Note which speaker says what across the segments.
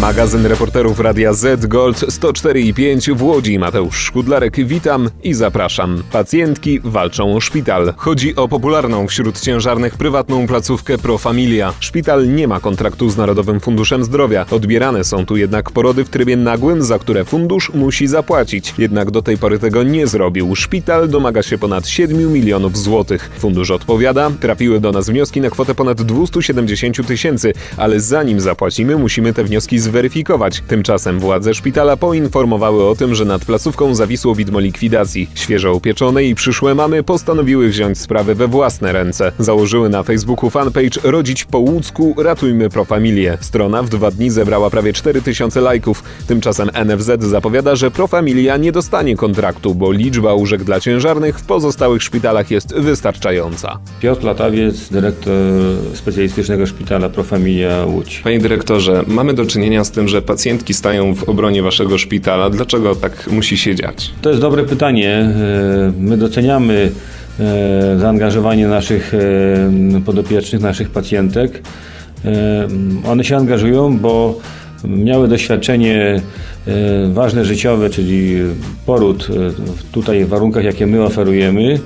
Speaker 1: Magazyn reporterów Radia Z Gold 104 i 5 w Łodzi. Mateusz Szkudlarek, witam i zapraszam. Pacjentki walczą o szpital. Chodzi o popularną wśród ciężarnych prywatną placówkę Pro Familia. Szpital nie ma kontraktu z Narodowym Funduszem Zdrowia. Odbierane są tu jednak porody w trybie nagłym, za które fundusz musi zapłacić. Jednak do tej pory tego nie zrobił. Szpital domaga się ponad 7 milionów złotych. Fundusz odpowiada, trafiły do nas wnioski na kwotę ponad 270 tysięcy, ale zanim zapłacimy, musimy te wnioski zweryfikować. Tymczasem władze szpitala poinformowały o tym, że nad placówką zawisło widmo likwidacji. Świeżo upieczone i przyszłe mamy postanowiły wziąć sprawę we własne ręce. Założyły na Facebooku fanpage Rodzić po łódzku Ratujmy Profamilię. Strona w dwa dni zebrała prawie 4000 lajków. Tymczasem NFZ zapowiada, że Profamilia nie dostanie kontraktu, bo liczba łóżek dla ciężarnych w pozostałych szpitalach jest wystarczająca.
Speaker 2: Piotr Latawiec, dyrektor specjalistycznego szpitala Profamilia Łódź.
Speaker 1: Panie dyrektorze, mamy do czynienia z tym, że pacjentki stają w obronie waszego szpitala. Dlaczego tak musi się dziać?
Speaker 2: To jest dobre pytanie. E, My doceniamy e, zaangażowanie naszych e, podopiecznych, naszych pacjentek. One się angażują, bo miały doświadczenie ważne życiowe, czyli poród tutaj w warunkach, jakie my oferujemy.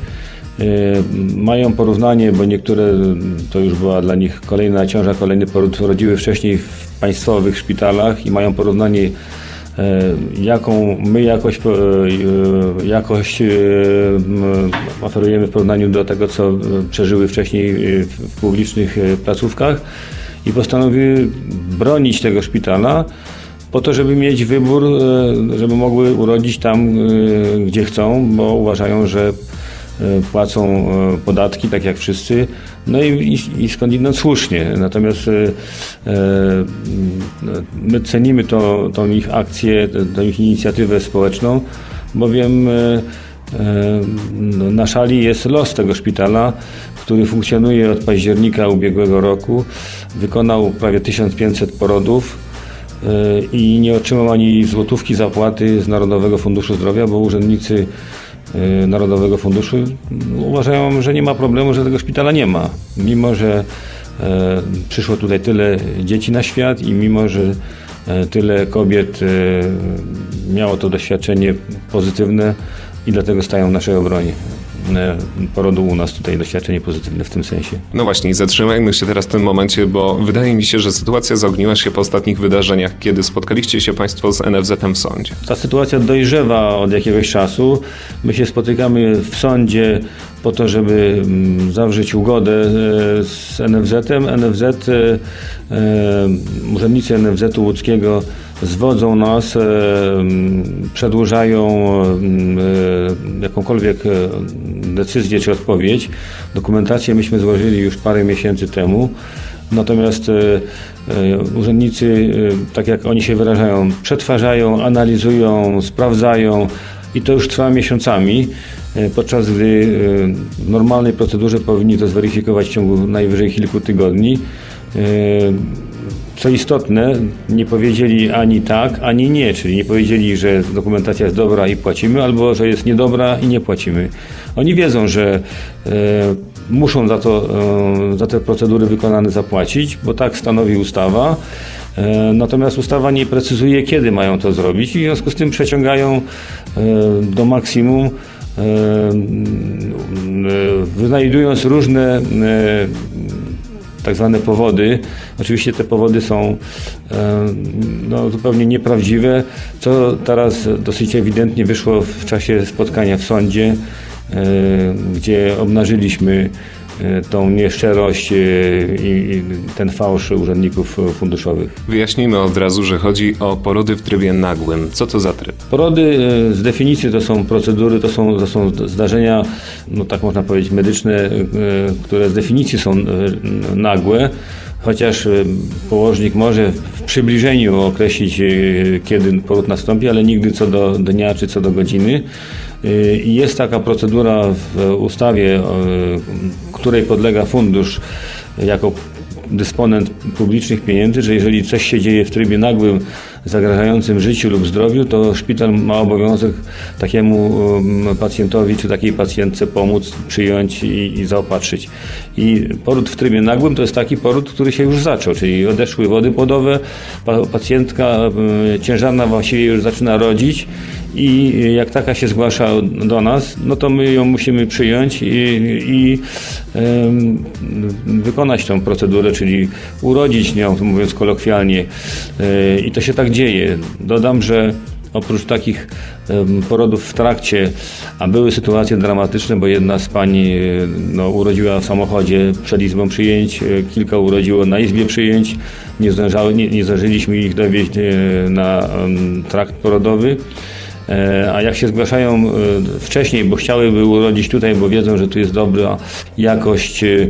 Speaker 2: Mają porównanie, bo niektóre to już była dla nich kolejna ciąża, kolejny poród rodziły wcześniej w państwowych szpitalach i mają porównanie e, jaką my jakość, e, e, jakość oferujemy w porównaniu do tego, co przeżyły wcześniej w publicznych placówkach i postanowiły bronić tego szpitala po to, żeby mieć wybór, żeby mogły urodzić tam, gdzie chcą, bo uważają, że płacą e, podatki, tak jak wszyscy, no i, i, i skądinąd słusznie. Natomiast e, e, my cenimy to, tą ich akcję, tą ich inicjatywę społeczną, bowiem e, e, no, na szali jest los tego szpitala, który funkcjonuje od października ubiegłego roku. Wykonał prawie 1500 porodów e, i nie otrzymał ani złotówki zapłaty z Narodowego Funduszu Zdrowia, bo urzędnicy e, Narodowego Funduszu uważają, że nie ma problemu, że tego szpitala nie ma. Mimo, że e, przyszło tutaj tyle dzieci na świat i mimo, że e, tyle kobiet e, miało to doświadczenie pozytywne i dlatego stają w naszej obronie. Porodu u nas tutaj doświadczenie pozytywne w tym sensie.
Speaker 1: No właśnie, zatrzymajmy się teraz w tym momencie, bo wydaje mi się, że sytuacja zaogniła się po ostatnich wydarzeniach, kiedy spotkaliście się Państwo z NFZ-em w sądzie.
Speaker 2: Ta sytuacja dojrzewa od jakiegoś czasu. My się spotykamy w sądzie po to, żeby mm, zawrzeć ugodę e, z NFZ-em. NFZ, e, e, urzędnicy NFZ-u łódzkiego zwodzą nas, e, przedłużają e, jakąkolwiek e, decyzję czy odpowiedź. Dokumentację myśmy złożyli już parę miesięcy temu. Natomiast urzędnicy, tak jak oni się wyrażają, przetwarzają, analizują, sprawdzają i to już trwa miesiącami, podczas gdy w normalnej procedurze powinni to zweryfikować w ciągu najwyżej kilku tygodni. Co istotne, nie powiedzieli ani tak, ani nie, czyli nie powiedzieli, że dokumentacja jest dobra i płacimy, albo że jest niedobra i nie płacimy. Oni wiedzą, że e, muszą za, to, e, za te procedury wykonane zapłacić, bo tak stanowi ustawa. E, Natomiast ustawa nie precyzuje, kiedy mają to zrobić i w związku z tym przeciągają do maksimum, wynajdując różne tak zwane powody. Oczywiście te powody są no, zupełnie nieprawdziwe, co teraz dosyć ewidentnie wyszło w czasie spotkania w sądzie, gdzie obnażyliśmy tą nieszczerość e, i ten fałsz urzędników e, funduszowych.
Speaker 1: Wyjaśnijmy od razu, że chodzi o porody w trybie nagłym. Co to za tryb?
Speaker 2: Porody e, z definicji to są procedury, to są, to są zdarzenia, no tak można powiedzieć, medyczne, e, które z definicji są e, nagłe, chociaż e, położnik może w przybliżeniu określić, e, kiedy poród nastąpi, ale nigdy co do dnia czy co do godziny. E, I jest taka procedura w ustawie, e, której podlega fundusz jako dysponent publicznych pieniędzy, że jeżeli coś się dzieje w trybie nagłym, zagrażającym życiu lub zdrowiu, to szpital ma obowiązek takiemu um, pacjentowi czy takiej pacjentce pomóc, przyjąć i, i zaopatrzyć. I poród w trybie nagłym to jest taki poród, który się już zaczął, czyli odeszły wody płodowe, pa- pacjentka um, ciężarna właściwie już zaczyna rodzić i jak taka się zgłasza do nas, no to my ją musimy przyjąć i, i wykonać tą procedurę, czyli urodzić nią, mówiąc kolokwialnie. E, I to się tak dzieje. Dodam, że oprócz takich porodów w trakcie, a były sytuacje dramatyczne, bo jedna z pań e, no, urodziła w samochodzie przed izbą przyjęć, e, kilka urodziło na izbie przyjęć, nie, zdążały, nie, nie zdążyliśmy ich dowieźć na trakt porodowy. E, A jak się zgłaszają e, wcześniej, bo chciałyby urodzić tutaj, bo wiedzą, że tu jest dobra jakość, e,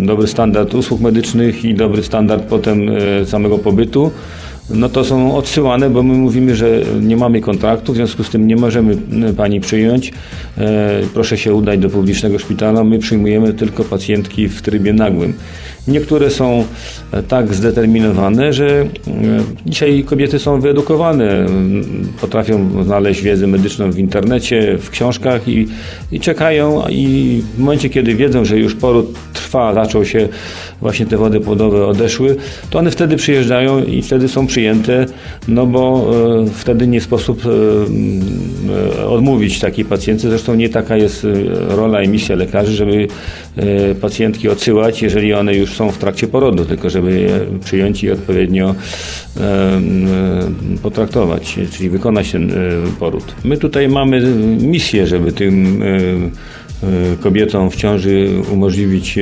Speaker 2: dobry standard usług medycznych i dobry standard potem samego pobytu, no to są odsyłane, bo my mówimy, że nie mamy kontraktu, w związku z tym nie możemy pani przyjąć. Proszę się udać do publicznego szpitala. My przyjmujemy tylko pacjentki w trybie nagłym. Niektóre są tak zdeterminowane, że e, dzisiaj kobiety są wyedukowane, potrafią znaleźć wiedzę medyczną w internecie, w książkach i, i czekają i w momencie, kiedy wiedzą, że już poród trwa, zaczął się, właśnie te wody płodowe odeszły, to one wtedy przyjeżdżają i wtedy są przyjęte, no bo e, wtedy nie sposób e, odmówić takiej pacjentce. Zresztą nie taka jest rola i misja lekarzy, żeby pacjentki odsyłać, jeżeli one już są w trakcie porodu, tylko żeby je przyjąć i odpowiednio potraktować, czyli wykonać ten e, poród. My tutaj mamy misję, żeby tym e, e, kobietom w ciąży umożliwić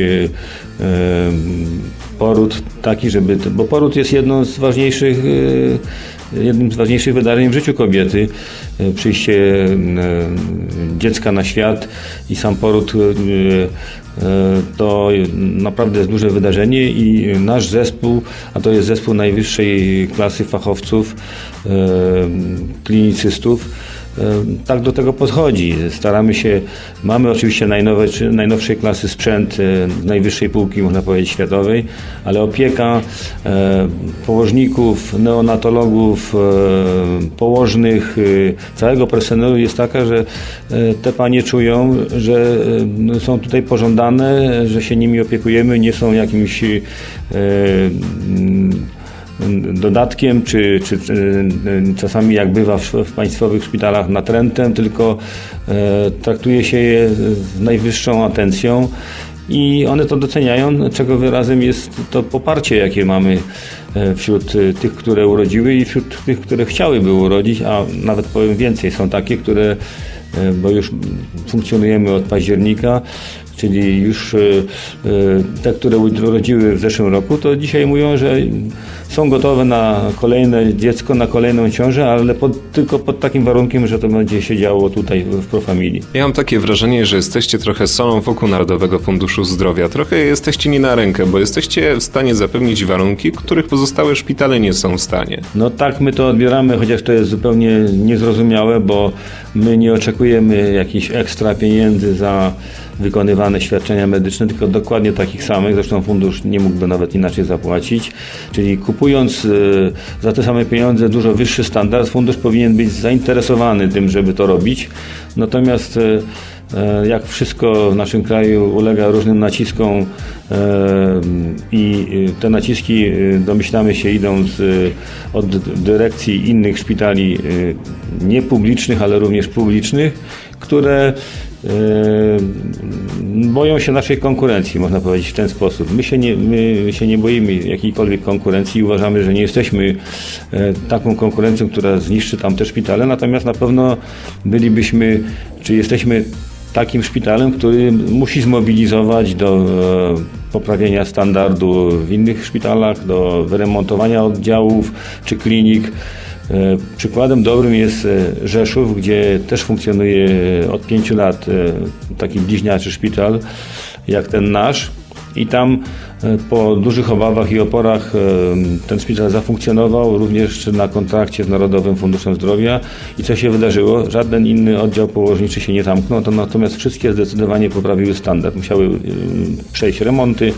Speaker 2: poród taki, żeby, bo poród jest jedną z ważniejszych jednym z ważniejszych wydarzeń w życiu kobiety. Przyjście dziecka na świat i sam poród to naprawdę jest duże wydarzenie i nasz zespół, a to jest zespół najwyższej klasy fachowców, e, klinicystów, e, tak do tego podchodzi. Staramy się, mamy oczywiście najnowe, czy najnowszej klasy sprzęt najwyższej półki, można powiedzieć, światowej, ale opieka położników, neonatologów, położnych, e, całego personelu jest taka, że e, te panie czują, że e, są tutaj pożądane, że się nimi opiekujemy, nie są jakimś e, dodatkiem, czy, czy, czy czasami jak bywa w, w państwowych szpitalach natrętem, tylko e, traktuje się je z najwyższą atencją i one to doceniają, czego wyrazem jest to poparcie, jakie mamy e, wśród e, tych, które urodziły i wśród tych, które chciałyby urodzić, a nawet powiem więcej, są takie, które, e, bo już funkcjonujemy od października, czyli już e, e, te, które urodziły w zeszłym roku, to dzisiaj mówią, że są gotowe na kolejne dziecko, na kolejną ciążę, ale pod, tylko pod takim warunkiem, że to będzie się działo tutaj w Profamilii.
Speaker 1: Ja mam takie wrażenie, że jesteście trochę solą wokół Narodowego Funduszu Zdrowia. Trochę jesteście nie na rękę, bo jesteście w stanie zapewnić warunki, których pozostałe szpitale nie są w stanie.
Speaker 2: No tak my to odbieramy, chociaż to jest zupełnie niezrozumiałe, bo my nie oczekujemy jakichś ekstra pieniędzy za wykonywane świadczenia medyczne, tylko dokładnie takich samych. Zresztą fundusz nie mógłby nawet inaczej zapłacić. Czyli kupując y, za te same pieniądze dużo wyższy standard, fundusz powinien być zainteresowany tym, żeby to robić. Natomiast y, E, jak wszystko w naszym kraju ulega różnym naciskom i te naciski domyślamy się idą z, od dyrekcji innych szpitali niepublicznych, ale również publicznych, które boją się naszej konkurencji, można powiedzieć w ten sposób. My się nie, my się nie boimy jakiejkolwiek konkurencji i uważamy, że nie jesteśmy e, taką konkurencją, która zniszczy tamte szpitale, natomiast na pewno bylibyśmy, czy jesteśmy takim szpitalem, który musi zmobilizować do e, poprawienia standardu w innych szpitalach, do wyremontowania oddziałów czy klinik. E, Przykładem dobrym jest e, Rzeszów, gdzie też funkcjonuje od pięciu lat e, taki bliźniaczy szpital, jak ten nasz. I tam e, po dużych obawach i oporach e, ten szpital zafunkcjonował również na kontrakcie z Narodowym Funduszem Zdrowia. I co się wydarzyło? Żaden inny oddział położniczy się nie zamknął, to natomiast wszystkie zdecydowanie poprawiły standard. Musiały e, przejść remonty,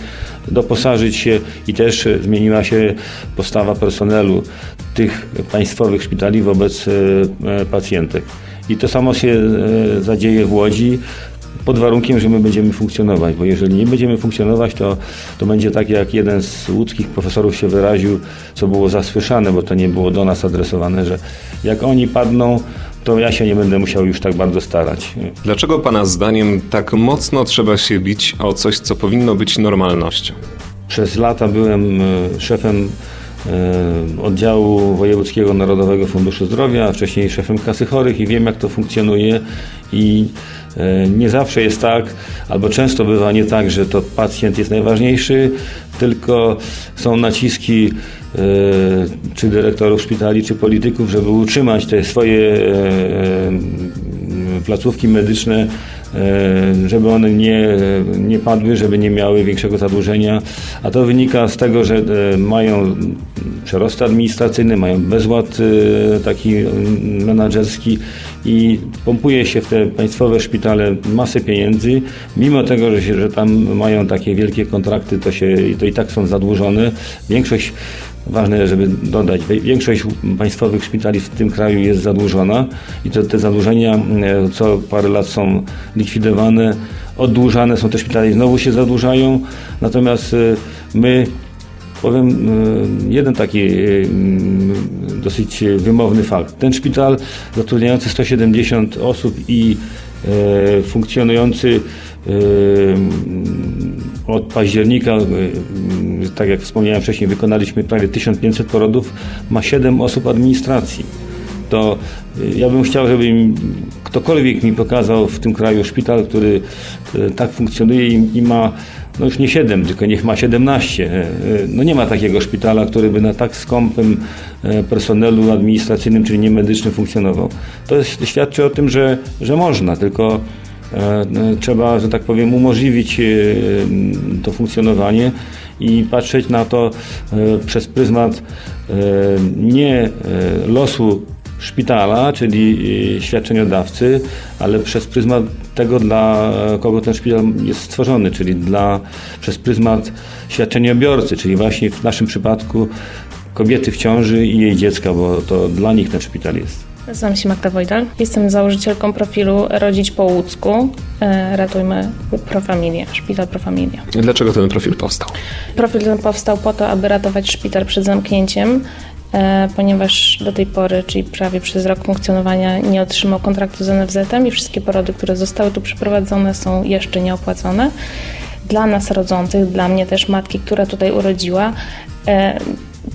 Speaker 2: doposażyć się i też zmieniła się postawa personelu tych państwowych szpitali wobec pacjentek. I to samo się zadzieje w Łodzi pod warunkiem, że my będziemy funkcjonować, bo jeżeli nie będziemy funkcjonować, to, to będzie tak, jak jeden z łódzkich profesorów się wyraził, co było zasłyszane, bo to nie było do nas adresowane, że jak oni padną, to ja się nie będę musiał już tak bardzo starać.
Speaker 1: Dlaczego Pana zdaniem tak mocno trzeba się bić o coś, co powinno być normalnością?
Speaker 2: Przez lata byłem e, szefem e, oddziału Wojewódzkiego Narodowego Funduszu Zdrowia, a wcześniej szefem kasy chorych i wiem jak to funkcjonuje i nie zawsze jest tak, albo często bywa nie tak, że to pacjent jest najważniejszy, tylko są naciski e, czy dyrektorów szpitali, czy polityków, żeby utrzymać te swoje e, e, placówki medyczne e, żeby one nie, nie padły, żeby nie miały większego zadłużenia, a to wynika z tego, że e, mają przerosty administracyjne, mają bezład e, taki menadżerski i pompuje się w te państwowe szpitale masę pieniędzy, mimo tego, że, się, że tam mają takie wielkie kontrakty, to, się, to i tak są zadłużone. Większość Ważne, żeby dodać, większość państwowych szpitali w tym kraju jest zadłużona i te, te zadłużenia e, co parę lat są likwidowane, oddłużane są te szpitale i znowu się zadłużają. Natomiast e, my, powiem e, jeden taki e, mm, dosyć wymowny fakt. Ten szpital zatrudniający 170 osób i funkcjonujący od października, tak jak wspomniałem wcześniej, wykonaliśmy prawie 1500 porodów, ma 7 osób administracji. To ja bym chciał, żeby ktokolwiek mi pokazał w tym kraju szpital, który tak funkcjonuje i, i ma no już nie 7, tylko niech ma 17. E, e, No nie ma takiego szpitala, który by na tak skąpym e, personelu administracyjnym, czyli niemedycznym funkcjonował. To jest, świadczy o tym, że, że można, tylko e, Trzeba, że tak powiem, umożliwić to funkcjonowanie i patrzeć na to przez pryzmat nie losu szpitala, czyli świadczeniodawcy, ale przez pryzmat tego, dla kogo ten szpital jest stworzony, czyli dla, przez pryzmat świadczeniobiorcy, czyli właśnie w naszym przypadku kobiety w ciąży i jej dziecka, bo to dla nich ten szpital jest.
Speaker 3: Nazywam się Magda Wojdal. Jestem założycielką profilu Rodzić po łódzku. E, Ratujmy Profamilię, Szpital Profamilia.
Speaker 1: Dlaczego ten profil powstał?
Speaker 3: Profil ten powstał po to, aby ratować szpital przed zamknięciem, e, ponieważ do tej pory, czyli prawie przez rok funkcjonowania, nie otrzymał kontraktu z NFZ-em i wszystkie porody, które zostały tu przeprowadzone, są jeszcze nieopłacone. Dla nas rodzących, dla mnie też matki, która tutaj urodziła, e,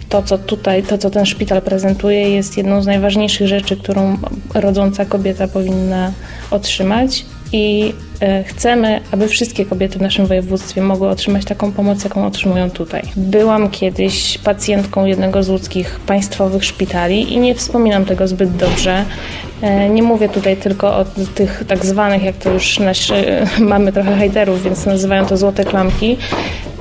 Speaker 3: to, co tutaj, to, co ten szpital prezentuje, jest jedną z najważniejszych rzeczy, którą rodząca kobieta powinna otrzymać. I e, chcemy, aby wszystkie kobiety w naszym województwie mogły otrzymać taką pomoc, jaką otrzymują tutaj. Byłam kiedyś pacjentką jednego z łódzkich państwowych szpitali i nie wspominam tego zbyt dobrze. E, Nie mówię tutaj tylko o tych tak zwanych, jak to już nasz, e, mamy trochę hejterów, więc nazywają to złote klamki.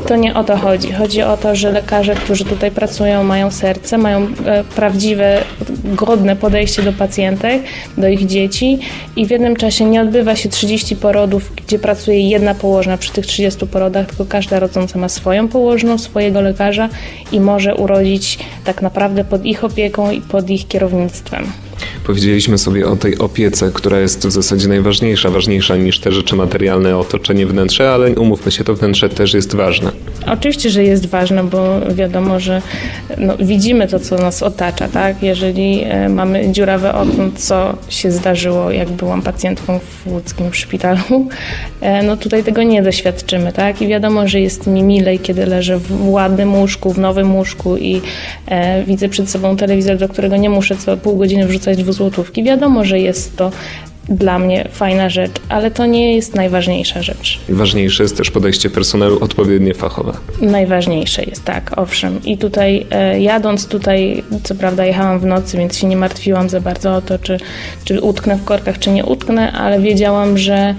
Speaker 3: To nie o to chodzi. Chodzi o to, że lekarze, którzy tutaj pracują, mają serce, mają e, prawdziwe, godne podejście do pacjentek, do ich dzieci i w jednym czasie nie odbywa się 30 porodów, gdzie pracuje jedna położna przy tych 30 porodach, tylko każda rodząca ma swoją położną, swojego lekarza i może urodzić tak naprawdę pod ich opieką i pod ich kierownictwem.
Speaker 1: Powiedzieliśmy sobie o tej opiece, która jest w zasadzie najważniejsza, ważniejsza niż te rzeczy materialne, otoczenie wnętrze, ale umówmy się, to wnętrze też jest ważne.
Speaker 3: Oczywiście, że jest ważne, bo wiadomo, że no, widzimy to, co nas otacza, tak? Jeżeli e, mamy dziurawe okno, co się zdarzyło, jak byłam pacjentką w łódzkim szpitalu, e, no tutaj tego nie doświadczymy, tak? I wiadomo, że jest mi milej, kiedy leżę w ładnym łóżku, w nowym łóżku i e, widzę przed sobą telewizor, do którego nie muszę co pół godziny wrzucać dwuzłotówki. Wiadomo, że jest to dla mnie fajna rzecz, ale to nie jest najważniejsza rzecz.
Speaker 1: Ważniejsze jest też podejście personelu odpowiednie fachowe.
Speaker 3: Najważniejsze jest, tak, owszem. I tutaj e, jadąc tutaj, co prawda jechałam w nocy, więc się nie martwiłam za bardzo o to, czy, czy utknę w korkach, czy nie utknę, ale wiedziałam, że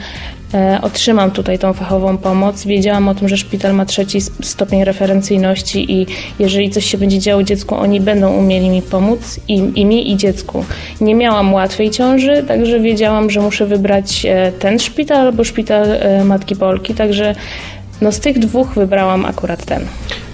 Speaker 3: otrzymam tutaj tą fachową pomoc. Wiedziałam o tym, że szpital ma trzeci stopień referencyjności i jeżeli coś się będzie działo dziecku, oni będą umieli mi pomóc i, i mi i dziecku. Nie miałam łatwej ciąży, także wiedziałam, że muszę wybrać e, ten szpital albo szpital e, Matki Polki, także no z tych dwóch wybrałam akurat ten.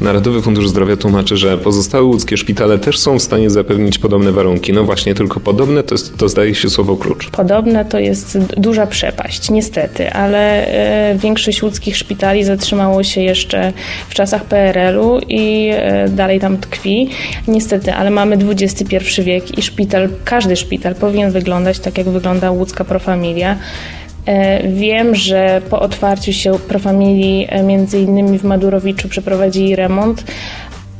Speaker 1: Narodowy Fundusz Zdrowia tłumaczy, że pozostałe łódzkie szpitale też są w stanie zapewnić podobne warunki. No właśnie, tylko podobne to, jest, to zdaje się słowo klucz.
Speaker 3: Podobne to jest duża przepaść, niestety, ale e, większość łódzkich szpitali zatrzymało się jeszcze w czasach PRL-u i e, dalej tam tkwi. Niestety, ale mamy XXI wiek i szpital, każdy szpital powinien wyglądać tak, jak wygląda łódzka Profamilia. E, Wiem, że po otwarciu się Profamilii e, między innymi w Madurowiczu przeprowadzili remont,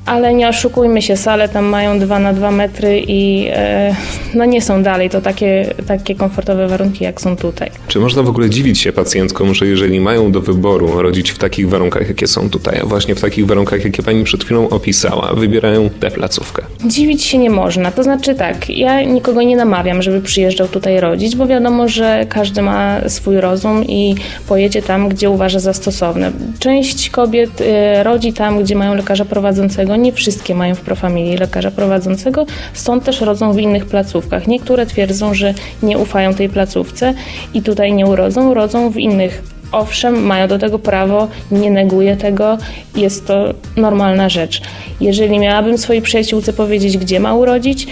Speaker 3: ale nie oszukujmy się, sale tam mają 2 na 2 metry i e, no nie są dalej to takie, takie komfortowe warunki, jak są tutaj.
Speaker 1: Czy można w ogóle dziwić się pacjentkom, że jeżeli mają do wyboru rodzić w takich warunkach, jakie są tutaj, a właśnie w takich warunkach, jakie pani przed chwilą opisała, wybierają tę placówkę?
Speaker 3: Dziwić się nie można. To znaczy tak, ja nikogo nie namawiam, żeby przyjeżdżał tutaj rodzić, bo wiadomo, że każdy ma swój rozum i pojedzie tam, gdzie uważa za stosowne. Część kobiet y, rodzi tam, gdzie mają lekarza prowadzącego. Nie wszystkie mają w profamilii lekarza prowadzącego, stąd też rodzą w innych placówkach. Niektóre twierdzą, że nie ufają tej placówce i tutaj nie urodzą, rodzą w innych Owszem, mają do tego prawo, nie neguję tego, jest to normalna rzecz. Jeżeli miałabym swojej przyjaciółce powiedzieć, gdzie ma urodzić,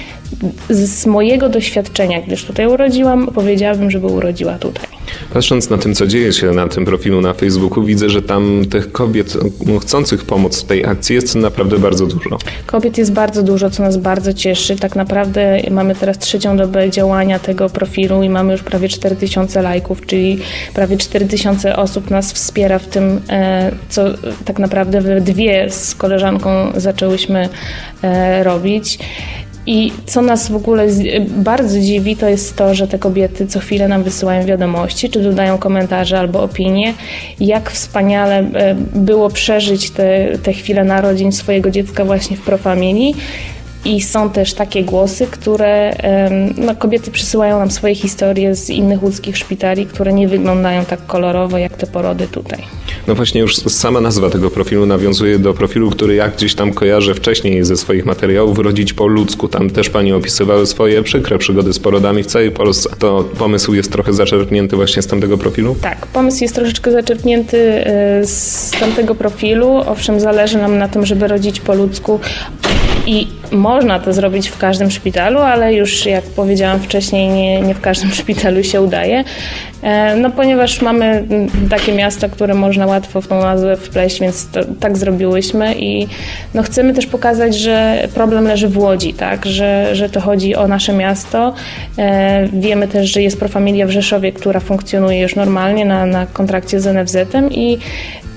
Speaker 3: z mojego doświadczenia, gdyż tutaj urodziłam, powiedziałabym, żeby urodziła tutaj.
Speaker 1: Patrząc na tym, co dzieje się na tym profilu na Facebooku, widzę, że tam tych kobiet chcących pomóc w tej akcji jest naprawdę bardzo dużo.
Speaker 3: Kobiet jest bardzo dużo, co nas bardzo cieszy. Tak naprawdę mamy teraz trzecią dobę działania tego profilu i mamy już prawie 4000 lajków, czyli prawie 4000 osób nas wspiera w tym, e, co tak naprawdę we dwie z koleżanką zaczęłyśmy e, robić. I co nas w ogóle bardzo dziwi, to jest to, że te kobiety co chwilę nam wysyłają wiadomości, czy dodają komentarze albo opinie, jak wspaniale e, było przeżyć te, te chwile narodzin swojego dziecka właśnie w profamilii. I są też takie głosy, które no, kobiety przysyłają nam swoje historie z innych łódzkich szpitali, które nie wyglądają tak kolorowo jak te porody tutaj.
Speaker 1: No właśnie już sama nazwa tego profilu nawiązuje do profilu, który ja gdzieś tam kojarzę wcześniej ze swoich materiałów, rodzić po ludzku. Tam też pani opisywały swoje przykre przygody z porodami w całej Polsce. To pomysł jest trochę zaczerpnięty właśnie z tamtego profilu?
Speaker 3: Tak, pomysł jest troszeczkę zaczerpnięty e, z tamtego profilu. Owszem, zależy nam na tym, żeby rodzić po ludzku i można to zrobić w każdym szpitalu, ale już jak powiedziałam wcześniej, nie, nie w każdym szpitalu się udaje. E, No ponieważ mamy mm, takie miasta, które można łatwo w tą nazwę wpleść, więc to, tak zrobiłyśmy i no chcemy też pokazać, że problem leży w Łodzi, tak, że, że to chodzi o nasze miasto. E, Wiemy też, że jest Profamilia w Rzeszowie, która funkcjonuje już normalnie na, na kontrakcie z NFZ-em i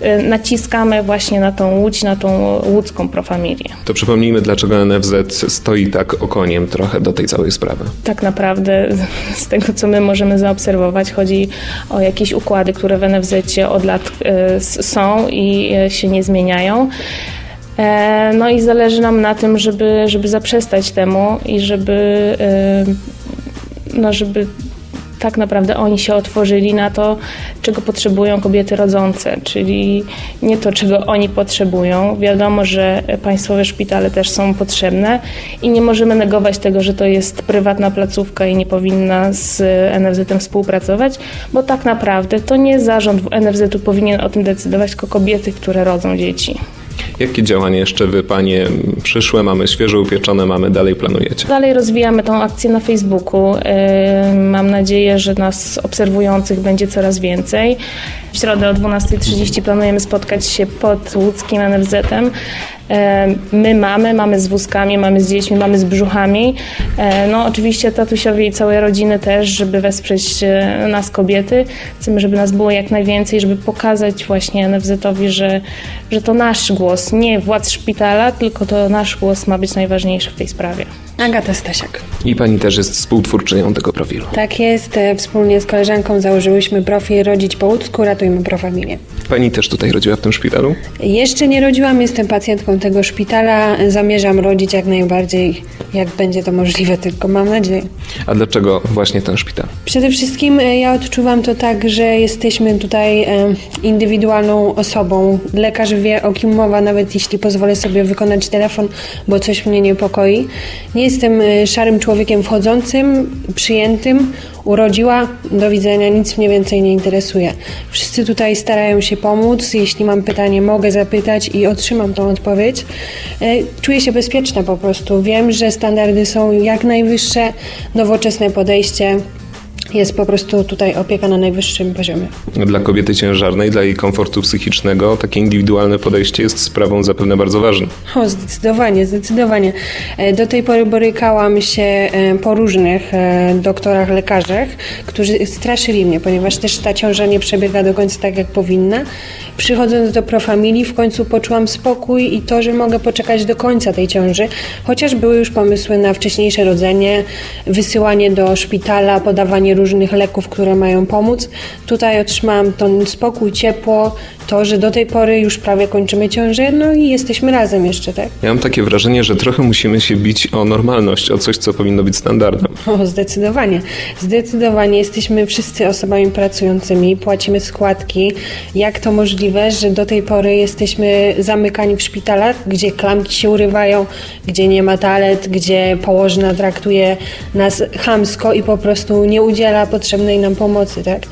Speaker 3: e, naciskamy właśnie na tą Łódź, na tą łódzką Profamilię.
Speaker 1: To przypomnijmy, dlaczego NFZ stoi tak okoniem trochę do tej całej sprawy.
Speaker 3: Tak naprawdę z tego, co my możemy zaobserwować, chodzi o jakieś układy, które w NFZ od lat e, są i e, się nie zmieniają. E, No i zależy nam na tym, żeby, żeby zaprzestać temu i żeby, no żeby tak naprawdę oni się otworzyli na to, czego potrzebują kobiety rodzące, czyli nie to, czego oni potrzebują. Wiadomo, że państwowe szpitale też są potrzebne i nie możemy negować tego, że to jest prywatna placówka i nie powinna z NFZ-em współpracować, bo tak naprawdę to nie zarząd NFZ-u powinien o tym decydować, tylko kobiety, które rodzą dzieci.
Speaker 1: Jakie działania jeszcze wy, panie, przyszłe, mamy świeżo upieczone, mamy dalej planujecie?
Speaker 3: Dalej rozwijamy tą akcję na Facebooku. Mam nadzieję, że nas obserwujących będzie coraz więcej. W środę o 12.30 planujemy spotkać się pod łódzkim NFZ-em. My mamy, mamy z wózkami, mamy z dziećmi, mamy z brzuchami. No oczywiście tatusiowie i całej rodziny też, żeby wesprzeć yy, nas kobiety. Chcemy, żeby nas było jak najwięcej, żeby pokazać właśnie NFZ-owi, że, że to nasz głos, nie władz szpitala, tylko to nasz głos ma być najważniejszy w tej sprawie.
Speaker 4: Agata Stasiak.
Speaker 1: I pani też jest współtwórczynią tego profilu.
Speaker 4: Tak jest, e, wspólnie z koleżanką założyłyśmy profil Rodzić po łódzku, ratujmy profamilię.
Speaker 1: Pani też tutaj rodziła w tym szpitalu?
Speaker 4: Jeszcze nie rodziłam, jestem pacjentką tego szpitala, zamierzam rodzić jak najbardziej, jak będzie to możliwe, tylko mam nadzieję.
Speaker 1: A dlaczego właśnie ten szpital?
Speaker 4: Przede wszystkim e, ja odczuwam to tak, że jesteśmy tutaj e, indywidualną osobą. Lekarz wie o kim mowa, nawet jeśli pozwolę sobie wykonać telefon, bo coś mnie niepokoi. Nie jestem e, szarym człowiekiem wchodzącym, przyjętym. Urodziła, do widzenia, nic mnie więcej nie interesuje. Wszyscy tutaj starają się pomóc. Jeśli mam pytanie, mogę zapytać i otrzymam tą odpowiedź. E, Czuję się bezpieczna po prostu. Wiem, że standardy są jak najwyższe, nowoczesne podejście. Jest po prostu tutaj opieka na najwyższym poziomie.
Speaker 1: Dla kobiety ciężarnej, dla jej komfortu psychicznego, takie indywidualne podejście jest sprawą zapewne bardzo ważną.
Speaker 4: O, zdecydowanie, zdecydowanie. E, Do tej pory borykałam się e, po różnych e, doktorach, lekarzach, którzy straszyli mnie, ponieważ też ta ciąża nie przebiega do końca tak, jak powinna. Przychodząc do profamilii, w końcu poczułam spokój i to, że mogę poczekać do końca tej ciąży, chociaż były już pomysły na wcześniejsze rodzenie, wysyłanie do szpitala, podawanie różnych leków, które mają pomóc. Tutaj otrzymałam ten spokój, ciepło, to, że do tej pory już prawie kończymy ciążę, no i jesteśmy razem jeszcze, tak?
Speaker 1: Ja mam takie wrażenie, że trochę musimy się bić o normalność, o coś, co powinno być standardem.
Speaker 4: O, zdecydowanie. Zdecydowanie jesteśmy wszyscy osobami pracującymi, płacimy składki. Jak to możliwe, że do tej pory jesteśmy zamykani w szpitalach, gdzie klamki się urywają, gdzie nie ma toalet, gdzie położna traktuje nas chamsko i po prostu nie udziela potrzebnej nam pomocy, tak?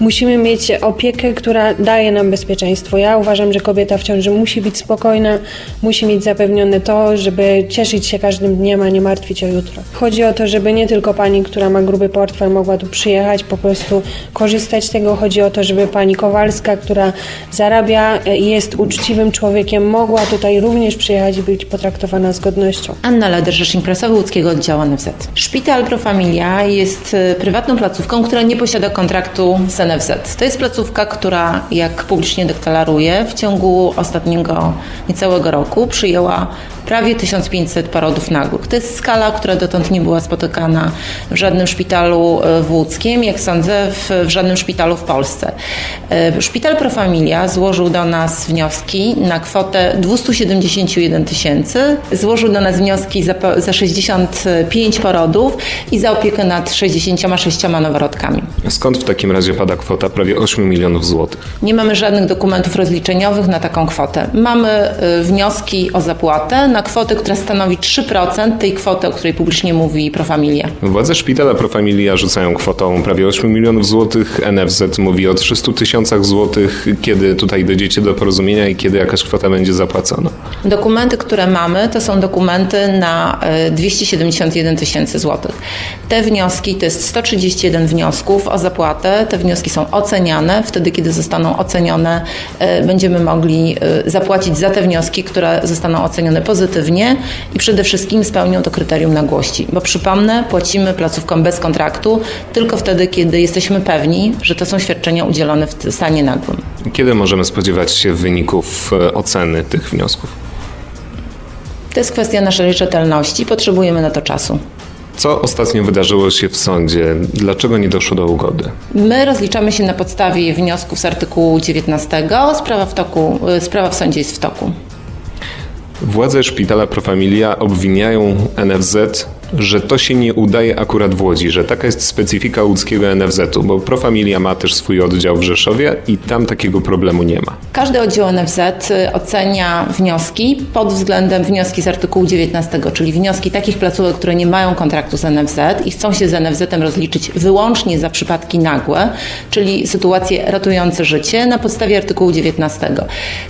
Speaker 4: Musimy mieć opiekę, która daje nam bezpieczeństwo. Ja uważam, że kobieta w ciąży musi być spokojna, musi mieć zapewnione to, żeby cieszyć się każdym dniem, a nie martwić o jutro. Chodzi o to, żeby nie tylko pani, która ma gruby portfel, mogła tu przyjechać, po prostu korzystać z tego. Chodzi o to, żeby pani Kowalska, która zarabia i jest uczciwym człowiekiem, mogła tutaj również przyjechać i być potraktowana z godnością.
Speaker 5: Anna Leder, rzecznik prasowy łódzkiego oddziału NFZ. Szpital Profamilia jest e, prywatną placówką, która nie posiada kontraktu z To jest placówka, która, jak publicznie deklaruje, w ciągu ostatniego niecałego roku przyjęła prawie 1500 porodów nagłych. To jest skala, która dotąd nie była spotykana w żadnym szpitalu e, w Łódzkiem, jak sądzę, w, w żadnym szpitalu w Polsce. E, Szpital Profamilia złożył do nas wnioski na kwotę 271 tysięcy. Złożył do nas wnioski za, za 65 porodów i za opiekę nad 66 noworodkami.
Speaker 1: Skąd w takim razie pada kwota prawie 8 milionów złotych?
Speaker 5: Nie mamy żadnych dokumentów rozliczeniowych na taką kwotę. Mamy y, wnioski o zapłatę na kwotę, która stanowi 3% tej kwoty, o której publicznie mówi Profamilia.
Speaker 1: Władze szpitala Profamilia rzucają kwotą prawie 8 milionów złotych. NFZ mówi o 300 tysiącach złotych. Kiedy tutaj dojdziecie do porozumienia i kiedy jakaś kwota będzie zapłacona?
Speaker 5: Dokumenty, które mamy, to są dokumenty na y, 271 tysięcy złotych. Te wnioski, to jest 131 wniosków o zapłatę. Te wnioski są oceniane. Wtedy, kiedy zostaną ocenione, y, będziemy mogli y, zapłacić za te wnioski, które zostaną ocenione pozytywnie i przede wszystkim spełnią to kryterium nagłości. Bo przypomnę, płacimy placówkom bez kontraktu tylko wtedy, kiedy jesteśmy pewni, że to są świadczenia udzielone w stanie nagłym.
Speaker 1: Kiedy możemy spodziewać się wyników e, oceny tych wniosków?
Speaker 5: To jest kwestia naszej rzetelności. Potrzebujemy na to czasu.
Speaker 1: Co ostatnio wydarzyło się w sądzie? Dlaczego nie doszło do ugody?
Speaker 5: My rozliczamy się na podstawie wniosków z artykułu 19. Sprawa w toku, y, sprawa w sądzie jest w toku.
Speaker 1: Władze szpitala Profamilia obwiniają NFZ, że to się nie udaje akurat w Łodzi, że taka jest specyfika łódzkiego NFZ-u, bo Profamilia ma też swój oddział w Rzeszowie i tam takiego problemu nie ma.
Speaker 5: Każdy oddział NFZ y, ocenia wnioski pod względem wnioski z artykułu 19, czyli wnioski takich placówek, które nie mają kontraktu z NFZ i chcą się z NFZ-em rozliczyć wyłącznie za przypadki nagłe, czyli sytuacje ratujące życie na podstawie artykułu 19.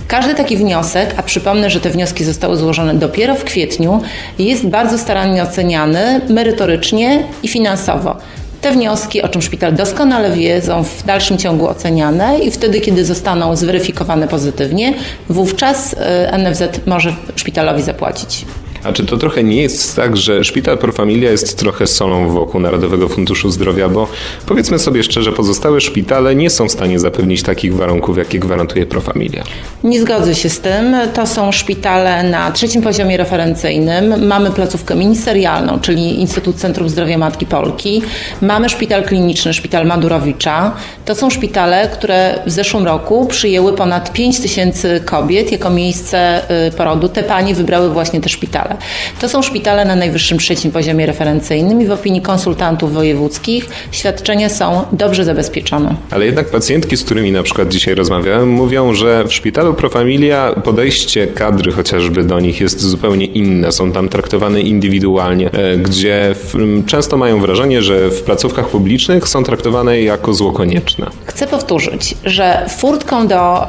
Speaker 5: Każdy taki wniosek, a przypomnę, że te wnioski zostały złożone dopiero w kwietniu, jest bardzo starannie oceniany merytorycznie i finansowo. Te wnioski, o czym szpital doskonale wie, są w dalszym ciągu oceniane i wtedy, kiedy zostaną zweryfikowane pozytywnie, wówczas y, NFZ może szpitalowi zapłacić.
Speaker 1: A czy to trochę nie jest tak, że Szpital Pro Familia jest trochę solą wokół Narodowego Funduszu Zdrowia, bo powiedzmy sobie szczerze, pozostałe szpitale nie są w stanie zapewnić takich warunków, jakie gwarantuje Pro Familia.
Speaker 5: Nie zgodzę się z tym. To są szpitale na trzecim poziomie referencyjnym. Mamy placówkę ministerialną, czyli Instytut Centrum Zdrowia Matki Polki. Mamy szpital kliniczny, szpital Madurowicza. To są szpitale, które w zeszłym roku przyjęły ponad 5 tysięcy kobiet jako miejsce y, porodu. Te panie wybrały właśnie te szpitale. To są szpitale na najwyższym trzecim poziomie referencyjnym i w opinii konsultantów wojewódzkich świadczenia są dobrze zabezpieczone.
Speaker 1: Ale jednak pacjentki, z którymi na przykład dzisiaj rozmawiałem, mówią, że w szpitalu Pro Familia podejście kadry chociażby do nich jest zupełnie inne. Są tam traktowane indywidualnie, e, gdzie w, często mają wrażenie, że w placówkach publicznych są traktowane jako zło konieczne.
Speaker 5: Chcę powtórzyć, że furtką do y,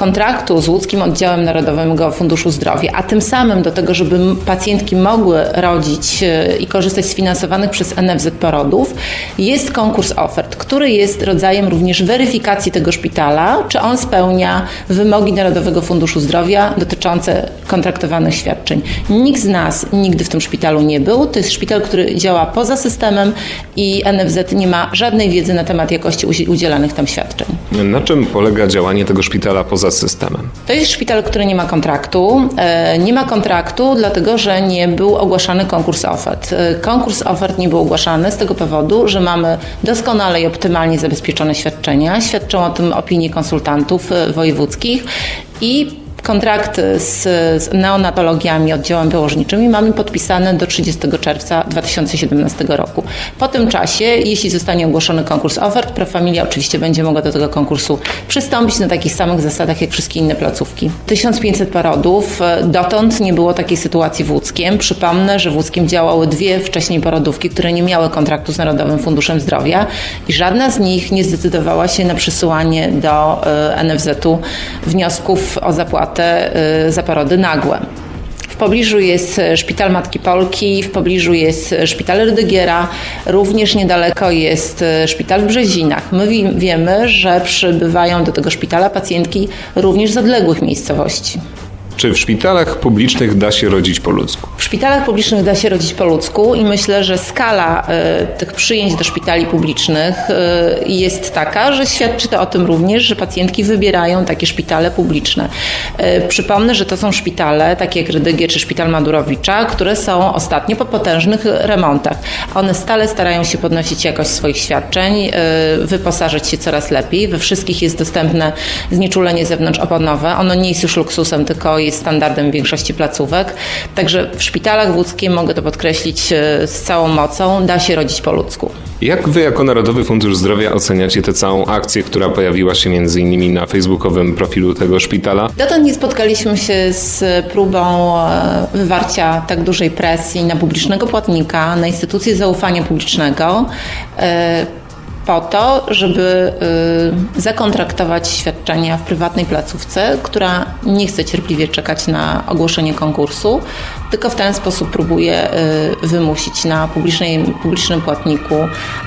Speaker 5: kontraktu z Łódzkim Oddziałem Narodowego Funduszu Zdrowia, a tym samym do tego, żeby pacjentki mogły rodzić y, i korzystać z finansowanych przez NFZ porodów, jest konkurs ofert, który jest rodzajem również weryfikacji tego szpitala, czy on spełnia wymogi Narodowego Funduszu Zdrowia dotyczące kontraktowanych świadczeń. Nikt z nas nigdy w tym szpitalu nie był. To jest szpital, który działa poza systemem i NFZ nie ma żadnej wiedzy na temat jakości udzielanych tam świadczeń.
Speaker 1: Na czym polega działanie tego szpitala poza systemem?
Speaker 5: To jest szpital, który nie ma kontraktu. E, Nie ma kontraktu, dlatego że nie był ogłaszany konkurs ofert. E, Konkurs ofert nie był ogłaszany z tego powodu, że mamy doskonale i optymalnie zabezpieczone świadczenia. Świadczą o tym opinie konsultantów e, wojewódzkich i kontrakty z, z neonatologiami, oddziałem położniczymi mamy podpisane do 30 czerwca 2017 roku. Po tym czasie, jeśli zostanie ogłoszony konkurs ofert, Profamilia oczywiście będzie mogła do tego konkursu przystąpić na takich samych zasadach jak wszystkie inne placówki. 1500 porodów, e, dotąd nie było takiej sytuacji w Łódzkiem. Przypomnę, że w Łódzkiem działały dwie wcześniej porodówki, które nie miały kontraktu z Narodowym Funduszem Zdrowia i żadna z nich nie zdecydowała się na przysyłanie do e, NFZ-u wniosków o zapłatę e, za porody nagłe. W pobliżu jest e, Szpital Matki Polki, w pobliżu jest e, Szpital Rydygiera, również niedaleko jest Szpital w Brzezinach. My wi- wiemy, że przybywają do tego szpitala pacjentki również z odległych miejscowości.
Speaker 1: Czy w szpitalach publicznych da się rodzić po ludzku?
Speaker 5: W szpitalach publicznych da się rodzić po ludzku i myślę, że skala e, tych przyjęć do szpitali publicznych e, jest taka, że świadczy to o tym również, że pacjentki wybierają takie szpitale publiczne. E, przypomnę, że to są szpitale, takie jak Rydygie czy Szpital Madurowicza, które są ostatnio po potężnych remontach. One stale starają się podnosić jakość swoich świadczeń, wyposażać się coraz lepiej. We wszystkich jest dostępne znieczulenie zewnątrzoponowe. Ono nie jest już luksusem, tylko jest standardem większości placówek. Także w szpitalach wódzkim, mogę to podkreślić e, z całą mocą, da się rodzić po ludzku.
Speaker 1: Jak wy jako Narodowy Fundusz Zdrowia oceniacie tę całą akcję, która pojawiła się między innymi na facebookowym profilu tego szpitala?
Speaker 5: Dotąd nie spotkaliśmy się z próbą e, wywarcia tak dużej presji na publicznego płatnika, na instytucje zaufania publicznego. Po to, żeby e, zakontraktować świadczenia w prywatnej placówce, która nie chce cierpliwie czekać na ogłoszenie konkursu, tylko w ten sposób próbuje e, wymusić na publicznym płatniku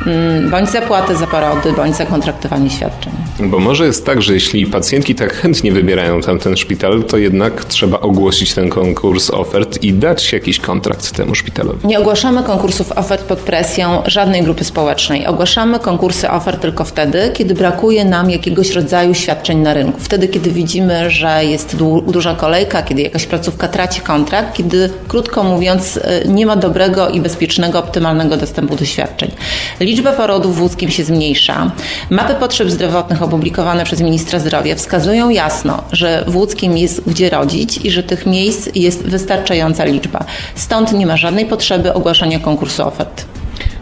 Speaker 5: mm, bądź zapłatę za porody, bądź zakontraktowanie świadczeń.
Speaker 1: Bo może jest tak, że jeśli pacjentki tak chętnie wybierają tamten szpital, to jednak trzeba ogłosić ten konkurs ofert i dać jakiś kontrakt temu szpitalowi.
Speaker 5: Nie ogłaszamy konkursów ofert pod presją żadnej grupy społecznej. Ogłaszamy konkursy ofert tylko wtedy, kiedy brakuje nam jakiegoś rodzaju świadczeń na rynku. Wtedy, kiedy widzimy, że jest du- duża kolejka, kiedy jakaś placówka traci kontrakt, kiedy, krótko mówiąc, y, nie ma dobrego i bezpiecznego, optymalnego dostępu do świadczeń. Liczba porodów w Łódzkim się zmniejsza. Mapy potrzeb zdrowotnych opublikowane przez ministra zdrowia wskazują jasno, że w Łódzkim jest gdzie rodzić i że tych miejsc jest wystarczająca liczba. Stąd nie ma żadnej potrzeby ogłaszania konkursu ofert.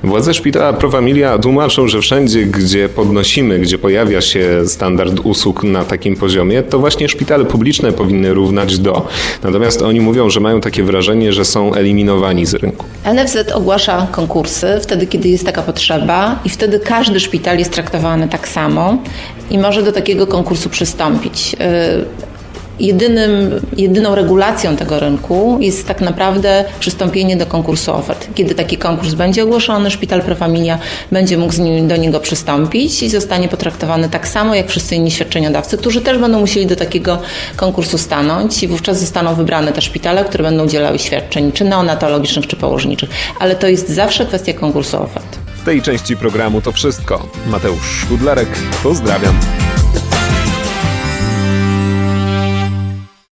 Speaker 1: Władze szpitala Pro Familia tłumaczą, że wszędzie, gdzie podnosimy, gdzie pojawia się standard usług na takim poziomie, to właśnie szpitale publiczne powinny równać do. Natomiast oni mówią, że mają takie wrażenie, że są eliminowani z rynku.
Speaker 5: NFZ ogłasza konkursy wtedy, kiedy jest taka potrzeba i wtedy każdy szpital jest traktowany tak samo i może do takiego konkursu przystąpić. Jedynym, jedyną regulacją tego rynku jest tak naprawdę przystąpienie do konkursu ofert. Kiedy taki konkurs będzie ogłoszony, Szpital Profamilia będzie mógł do niego przystąpić i zostanie potraktowany tak samo jak wszyscy inni świadczeniodawcy, którzy też będą musieli do takiego konkursu stanąć i wówczas zostaną wybrane te szpitale, które będą udzielały świadczeń czy neonatologicznych, czy położniczych. Ale to jest zawsze kwestia konkursu ofert.
Speaker 1: W tej części programu to wszystko. Mateusz Szkudlarek, pozdrawiam.